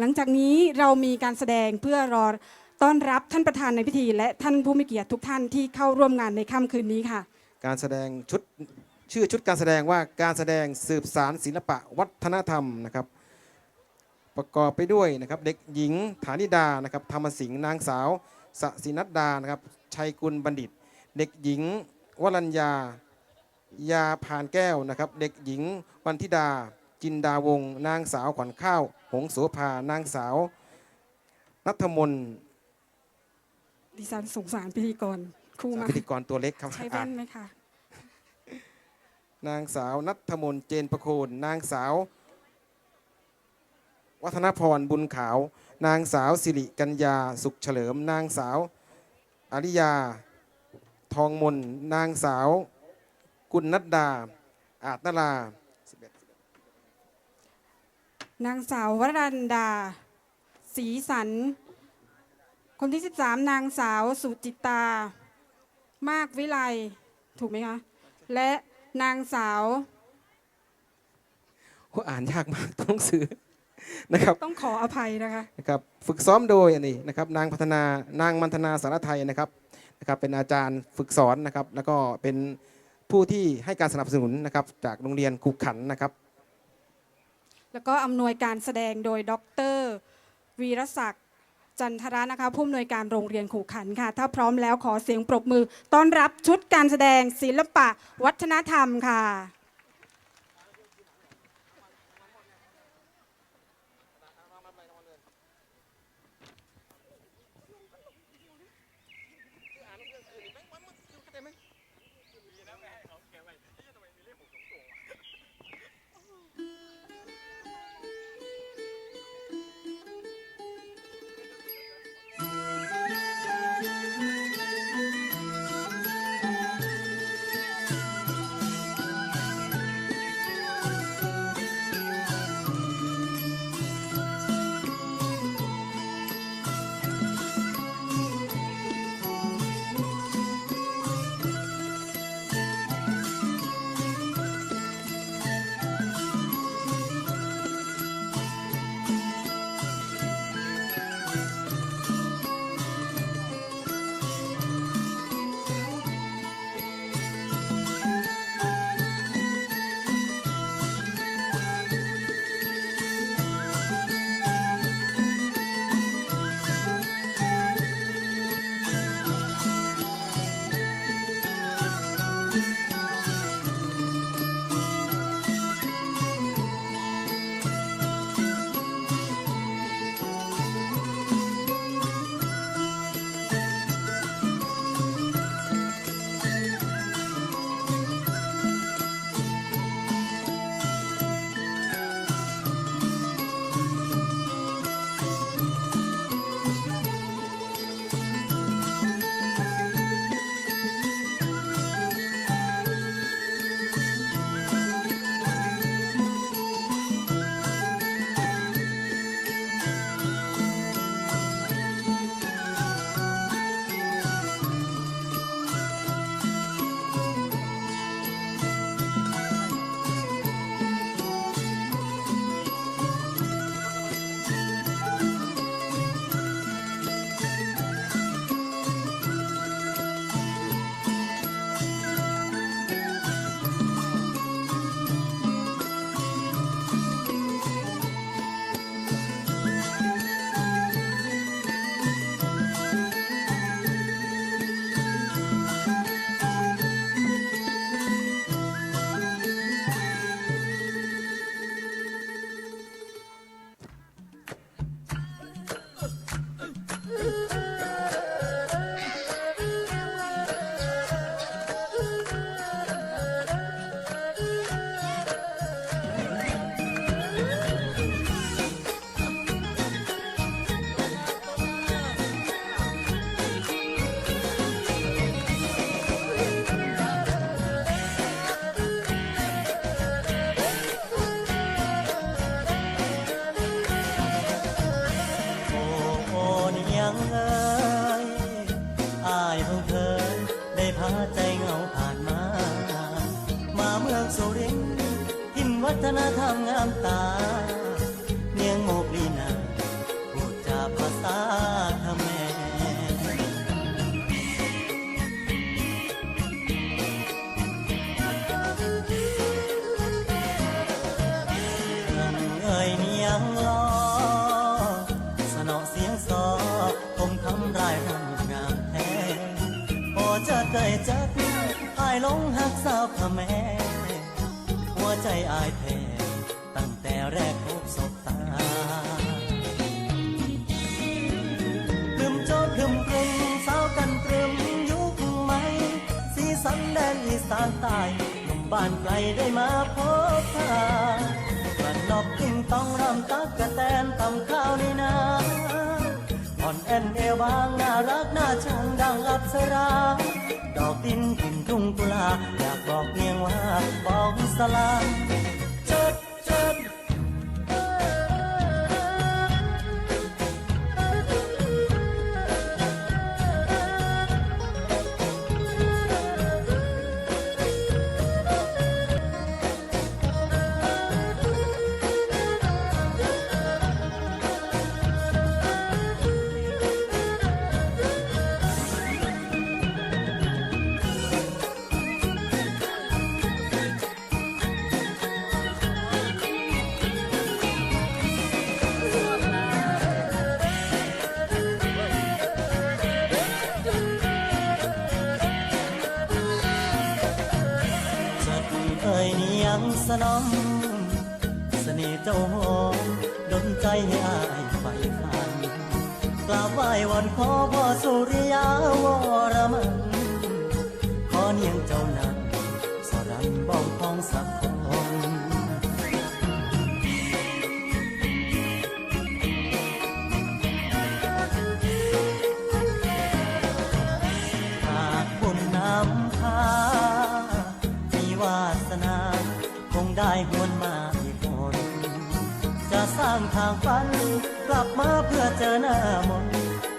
หลังจากนี้เรามีการแสดงเพื่อรอต้อนรับท่านประธานในพิธี และท่านผู้มีเกียรติทุกท่านที่เข้าร่วมงานในค่ำคืนนี้ค่ะ การแสดงชุดชื่อชุดการแสดงว่าการแสดงสืบสารศิลปะวัฒนธรรมนะครับ ประกอบไปด้วยนะครับเด็กหญิงฐานิดานะครับธรรมสิงห์นางสาวสศินัดดานะครับชัยกุลบัณฑิต เด็กหญิงวรัญญายาพานแก้วนะครับ เด็กหญิงวันธิดา จินดาวงศ์นางสาวขวัญข้าว หงโสภานางสาว นัทมนต์ดิฉันสงสารพิธีกรครูมาพิธีกรตัวเล็กครับใช้อ่าแว่นนไหมคะนางสาวนัทมนต์เจนประโคนนางสาว วัฒนพรบุญขาว นางสาวสิริกัญญาสุขเฉลิม นางสาวอาริยา ทองมนนางสาว กุลนัดดา อาจนรา นางสาววรันดาศรีสัน คนที่ 13 นางสาวสุจิตา มากวิไลถูกไหมคะ และนางสาวโอ้อ่านยากมากตัวหนังสือนะครับ ต้องขออภัยนะคะนะครับ ฝึกซ้อมโดยอันนี้นะครับ นางพัฒนานางมันธนาสารไทยนะครับนะครับเป็นอาจารย์ฝึกสอนนะครับ แล้วก็เป็นผู้ที่ให้การสนับสนุนนะครับจากโรงเรียนคุกขันนะครับ แล้วก็อำนวยการแสดงโดยดรวีรศักดิ์จันทระนะคะผู้อำนวยการโรงเรียนขู่ขันค่ะ ถ้าพร้อมแล้วขอเสียงปรบมือต้อนรับชุดการแสดงศิลปะวัฒนธรรมค่ะ เสียงซอผมทำรายรำงามแท้พอจะเกยจักอายลงหักสาวพขแม่หัวใจอายแท้ตั้งแต่แรกพบสบตาพรึมโจพรึมกรึมสาวกันตรึมยุคใหม่สีสันแดนอีสานตายลมบ้านไกลได้มาพบทางกระนอกกิ้งต้องรำตักกระแตนตำข้าวในนา อ่อนแอนเอวบางน่ารักน่าชังดังอับสราดอกดินถิ่นทุ่งกุลาอยากบอกเมียงว่าบอกสลา สนอมเสน่ห์เจ้าหอมดนใจให้อายไฟฟันกราบไหว้วันขอพ่อสุริยาวรมันางฝัน กลับมาเพื่อเจอหน้ามน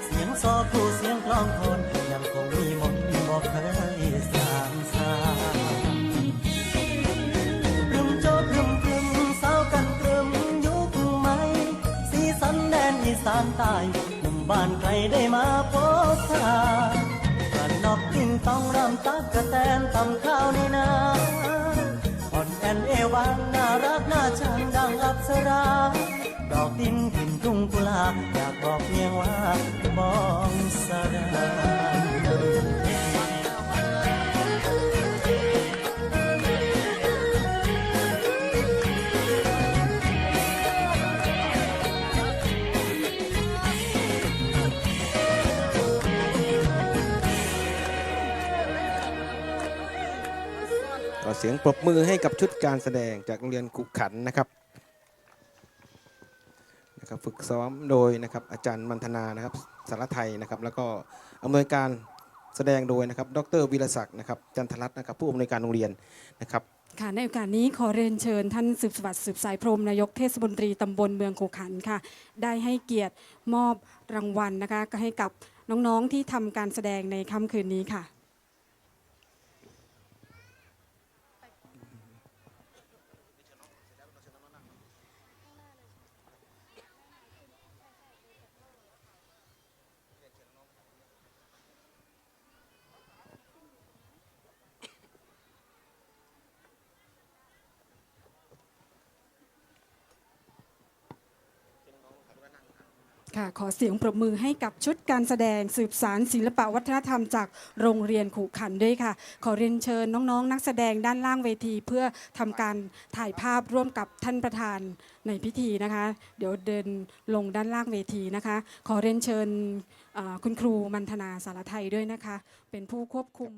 เสียงซอคู่เสียงกลองคนยังคงมีมนบอกเคยสางสาพรึมโจพรึมพรึมสาวกันพรึมยุคใหม่สีสันแดนอีสานใต้หนุ่มบ้านใครได้มาพบทากันนอกกินต้องรำตักกระแตนทำข้าวในนาอ่อนแอนเอวางน่ารักน่าชังดังอับสรา ดินถิ่นทุ่งกุลาอยากบอกเพียงว่าบองสรานก็เสียงปรบมือให้กับชุดการแสดงจากโรงเรียนขุขันนะครับ นะครับฝึกซ้อมโดยนะครับอาจารย์มันธนานะครับสารไทยนะครับ แล้วก็อำนวยการแสดงโดยนะครับดรวีรศักดิ์นะครับจันทรัตน์นะครับผู้อำนวยการโรงเรียนนะครับค่ะในโอกาสนี้ขอเรียนเชิญท่านสืบสวัสดิ์สืบสายพรมนายกเทศมนตรีตำบลเมืองโขขันค่ะ ได้ให้เกียรติมอบรางวัลนะคะก็ให้กับน้องๆที่ทำการแสดงในค่ำคืนนี้ค่ะ ค่ะ ขอเสียงปรบมือให้กับชุดการแสดงสืบสารศิลปวัฒนธรรมจากโรงเรียนขู่ขันด้วยค่ะ ขอเรียนเชิญน้องๆ นักแสดงด้านล่างเวที เพื่อทำการถ่ายภาพร่วมกับท่านประธานในพิธีนะคะ เดี๋ยวเดินลงด้านล่างเวทีนะคะ ขอเรียนเชิญเอ่อคุณครูมันธนาสารไทยด้วยนะคะ เป็นผู้ควบคุม